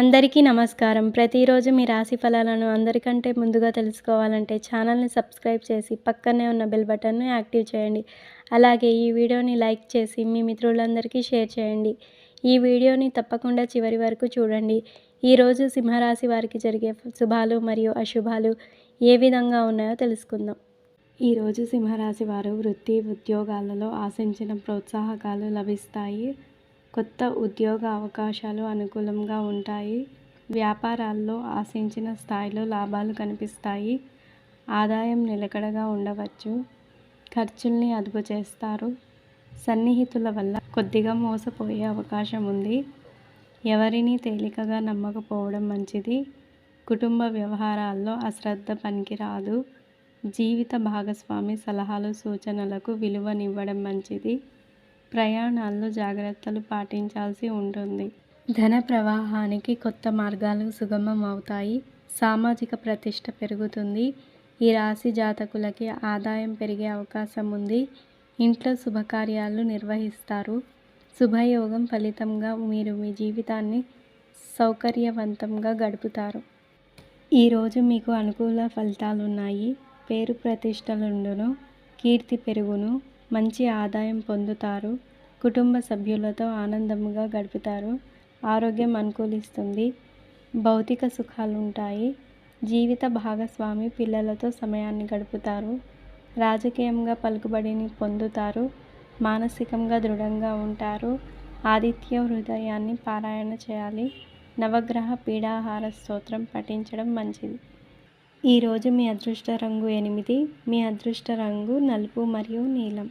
అందరికీ నమస్కారం. ప్రతిరోజు మీ రాశి ఫలాలను అందరికంటే ముందుగా తెలుసుకోవాలంటే ఛానల్ని సబ్స్క్రైబ్ చేసి పక్కనే ఉన్న బెల్ బటన్ను యాక్టివ్ చేయండి. అలాగే ఈ వీడియోని లైక్ చేసి మీ మిత్రులందరికీ షేర్ చేయండి. ఈ వీడియోని తప్పకుండా చివరి వరకు చూడండి. ఈరోజు సింహరాశి వారికి జరిగే శుభాలు మరియు అశుభాలు ఏ విధంగా ఉన్నాయో తెలుసుకుందాం. ఈరోజు సింహరాశి వారు వృత్తి ఉద్యోగాలలో ఆశించిన ప్రోత్సాహకాలు లభిస్తాయి. కొత్త ఉద్యోగ అవకాశాలు అనుకూలంగా ఉంటాయి. వ్యాపారాల్లో ఆశించిన స్థాయిలో లాభాలు కనిపిస్తాయి. ఆదాయం నిలకడగా ఉండవచ్చు. ఖర్చుల్ని అదుపు చేస్తారు. సన్నిహితుల వల్ల కొద్దిగా మోసపోయే అవకాశం ఉంది. ఎవరిని తేలికగా నమ్మకపోవడం మంచిది. కుటుంబ వ్యవహారాల్లో అశ్రద్ధ పనికిరాదు. జీవిత భాగస్వామి సలహాలు సూచనలకు విలువనివ్వడం మంచిది. ప్రయాణాల్లో జాగ్రత్తలు పాటించాల్సి ఉంటుంది. ధన ప్రవాహానికి కొత్త మార్గాలు సుగమం అవుతాయి సామాజిక ప్రతిష్ట పెరుగుతుంది. ఈ రాశి జాతకులకి ఆదాయం పెరిగే అవకాశం ఉంది. ఇంట్లో శుభకార్యాలు నిర్వహిస్తారు. శుభయోగం ఫలితంగా మీరు మీ జీవితాన్ని సౌకర్యవంతంగా గడుపుతారు. ఈరోజు మీకు అనుకూల ఫలితాలు ఉన్నాయి పేరు ప్రతిష్టలుండును. కీర్తి పెరుగును. మంచి ఆదాయం పొందుతారు. కుటుంబ సభ్యులతో ఆనందముగా గడుపుతారు. ఆరోగ్యం అనుకూలిస్తుంది. భౌతిక సుఖాలు ఉంటాయి జీవిత భాగస్వామి పిల్లలతో సమయాన్ని గడుపుతారు. రాజకీయంగా పలుకుబడిని పొందుతారు. మానసికంగా దృఢంగా ఉంటారు. ఆదిత్య హృదయాన్ని పారాయణ చేయాలి. నవగ్రహ పీడాహార స్తోత్రం పఠించడం మంచిది. ఈరోజు మీ అదృష్ట రంగు ఎనిమిది. మీ అదృష్ట రంగు నలుపు మరియు నీలం.